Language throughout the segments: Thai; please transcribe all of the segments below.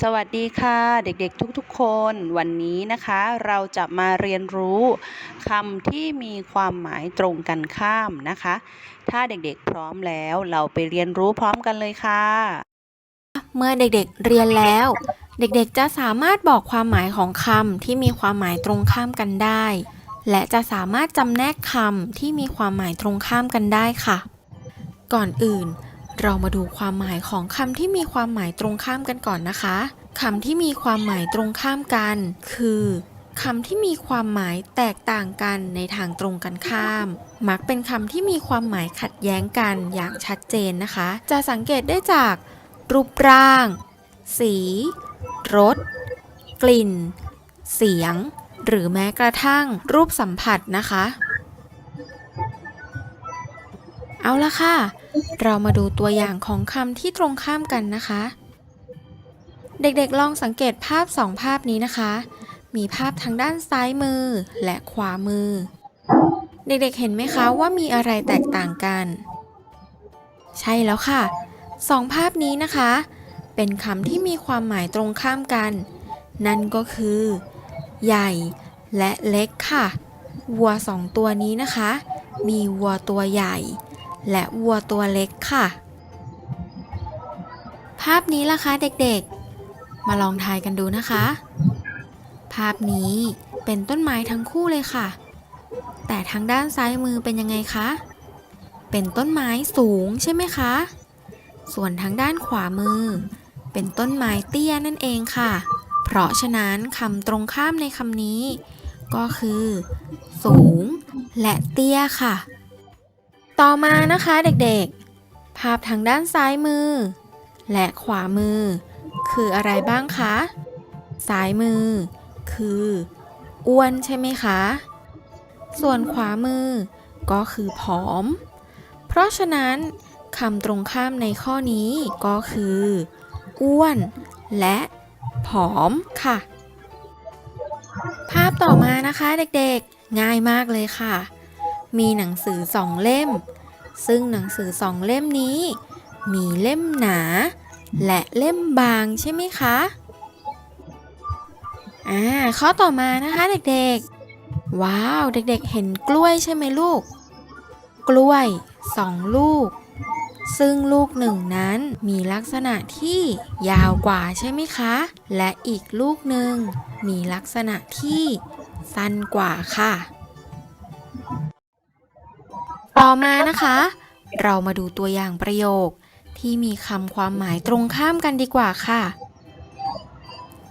สวัสดีค่ะเด็กๆทุกๆคนวันนี้นะคะ เราจะมาเรียนรู้คำที่มีความหมายตรงกันข้ามนะคะ ถ้าเด็กๆพร้อมแล้วเราไปเรียนรู้พร้อมกันเลยค่ะ เมื่อเด็กๆเรียนแล้ว เด็กๆจะสามารถบอกความหมายของคำที่มีความหมายตรงข้ามกันได้ และจะสามารถจำแนกคำที่มีความหมายตรงข้ามกันได้ค่ะ ก่อนอื่น เรามาดูความหมายของคำที่มีความหมายตรงข้ามกันก่อนนะคะคำที่มีความหมายตรงข้ามกัน คือคำที่มีความหมายแตกต่างกันในทางตรงกันข้าม มักเป็นคำที่มีความหมายขัดแย้งกันอย่างชัดเจนนะคะ จะสังเกตได้จาก รูปร่าง สีรสกลิ่น เสียง หรือแม้กระทั่งรูปสัมผัสนะคะ เอาละค่ะ เรามาดูตัวอย่างของคำที่ตรงข้ามกันนะคะ เด็กๆลองสังเกตภาพสองภาพนี้นะคะ มีภาพทางด้านซ้ายมือและขวามือ เด็กๆเห็นไหมคะว่ามีอะไรแตกต่างกัน ใช่แล้วค่ะสองภาพนี้นะคะ เป็นคำที่มีความหมายตรงข้ามกัน นั่นก็คือ ใหญ่และเล็กค่ะ วัวสองตัวนี้นะคะ มีวัวตัวใหญ่ และวัวตัวเล็กค่ะ ภาพนี้ล่ะคะเด็กๆ มาลองทายกันดูนะคะ ภาพนี้เป็นต้นไม้ทั้งคู่เลยค่ะ แต่ทางด้านซ้ายมือเป็นยังไงคะ เป็นต้นไม้สูงใช่ไหมคะ ส่วนทางด้านขวามือ เป็นต้นไม้เตี้ยนั่นเองค่ะ เพราะฉะนั้นคำตรงข้ามในคำนี้ ก็คือ สูง และเตี้ยค่ะ ต่อมานะคะเด็กๆ ภาพทางด้านซ้ายมือ และขวามือ คืออะไรบ้างคะ ซ้ายมือ คืออ้วนใช่ไหมคะ ส่วนขวามือ ก็คือผอม เพราะฉะนั้นคำตรงข้ามในข้อนี้ก็คือ อ้วน และผอมค่ะ ภาพต่อมานะคะเด็กๆ ง่ายมากเลยค่ะ มีหนังสือสองเล่ม ซึ่งหนังสือสองเล่มนี้ มีเล่มหนา และเล่มบางใช่ไหมคะ อ่า ข้อต่อมานะคะเด็กๆ ว้าว เด็กๆ เห็นกล้วยใช่ไหมลูก กล้วยสองลูก ซึ่งลูกหนึ่งนั้นมีลักษณะที่ยาวกว่าใช่ไหมคะ และอีกลูกหนึ่งมีลักษณะที่สั้นกว่าค่ะ ต่อมานะคะ เรามาดูตัวอย่างประโยค ที่มีคำความหมายตรงข้ามกันดีกว่าค่ะ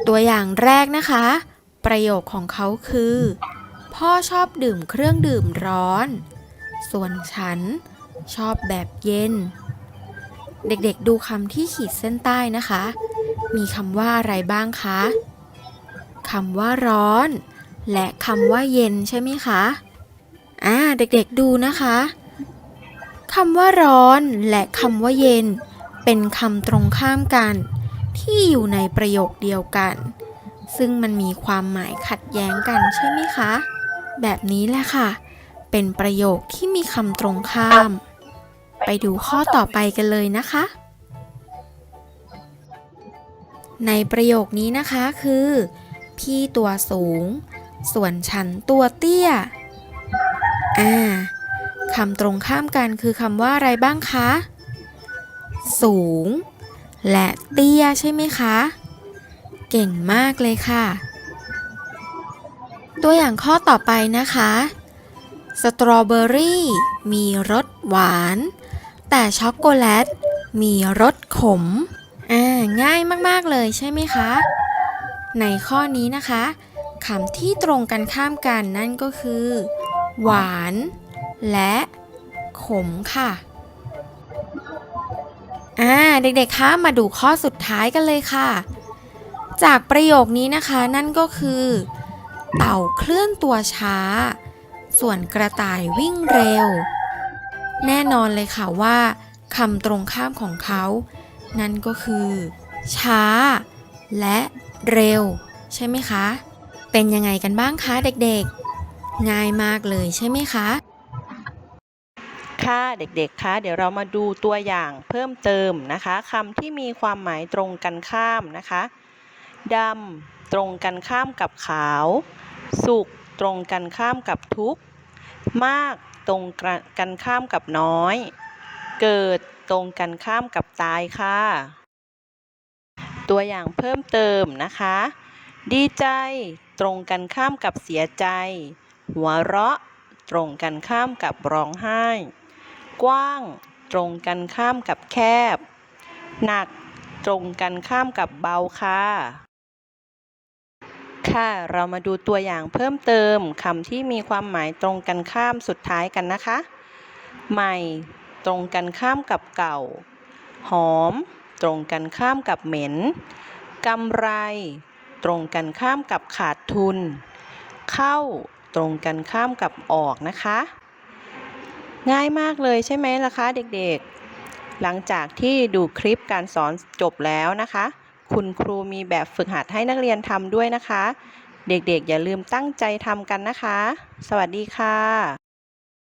ตัวอย่างแรกนะคะ ประโยคของเขาคือ พ่อชอบดื่มเครื่องดื่มร้อน ส่วนฉันชอบแบบเย็น เด็กๆดูคำที่ขีดเส้นใต้นะคะ มีคำว่าอะไรบ้างคะคำว่าร้อน และคำว่าเย็นใช่ไหมคะ อ่า เด็กๆดูนะคะ คำว่าร้อนและคำว่าเย็น เป็นคำตรงข้ามกัน ที่อยู่ในประโยคเดียวกัน ซึ่งมันมีความหมายขัดแย้งกันใช่ไหมคะ แบบนี้แหละค่ะ เป็นประโยคที่มีคำตรงข้าม ไปดูข้อต่อไปกันเลยนะคะ ในประโยคนี้นะคะคือ พี่ตัวสูง ส่วนฉันตัวเตี้ย อ่า คำตรงข้ามกันคือคำว่าอะไรบ้างคะ สูง และเตี้ยใช่ไหมคะ เก่งมากเลยค่ะ ตัวอย่างข้อต่อไปนะคะ สตรอเบอรี่มีรสหวาน แต่ช็อกโกแลตมีรสขม อ่า ง่ายมาก ๆ เลยใช่ไหมคะ ในข้อนี้นะคะคำที่ตรงกันข้ามกันนั่นก็คือ หวาน และขมค่ะ อ่า เด็กๆ คะ มาดูข้อสุดท้ายกันเลยค่ะ จากประโยคนี้นะคะนั่นก็คือ เต่าเคลื่อนตัวช้า ส่วนกระต่ายวิ่งเร็ว แน่นอนเลยค่ะว่าคำตรงข้ามของเขา นั่นก็คือ ช้า และเร็ว ใช่ไหมคะ เป็นยังไงกันบ้างคะเด็กๆ ง่ายมากเลยใช่ไหมคะ ค่ะเด็กๆคะเดี๋ยวเรามาดูตัวอย่างเพิ่มเติมนะคะคำที่มีความหมายตรงกันข้ามนะคะดำตรงกันข้ามกับขาว สุขตรงกันข้ามกับทุกข์ มากตรงกันข้ามกับน้อย เกิดตรงกันข้ามกับตายค่ะ ตัวอย่างเพิ่มเติมนะคะ ดีใจตรงกันข้ามกับเสียใจ หัวเราะตรงกันข้ามกับร้องไห้ กว้าง ตรงกันข้ามกับแคบ หนัก ตรงกันข้ามกับเบาค่ะ ค่ะ เรามาดูตัวอย่างเพิ่มเติมคำที่มีความหมายตรงกันข้ามสุดท้ายกันนะคะ ใหม่ ตรงกันข้ามกับเก่า หอม ตรงกันข้ามกับเหม็นกำไร ตรงกันข้ามกับขาดทุน เข้า ตรงกันข้ามกับออกนะคะ ง่ายมากเลยใช่ไหมล่ะคะเด็กๆ หลังจากที่ดูคลิปการสอนจบแล้วนะคะ คุณครูมีแบบฝึกหัดให้นักเรียนทำด้วยนะคะ เด็กๆ อย่าลืมตั้งใจทำกันนะคะ สวัสดีค่ะ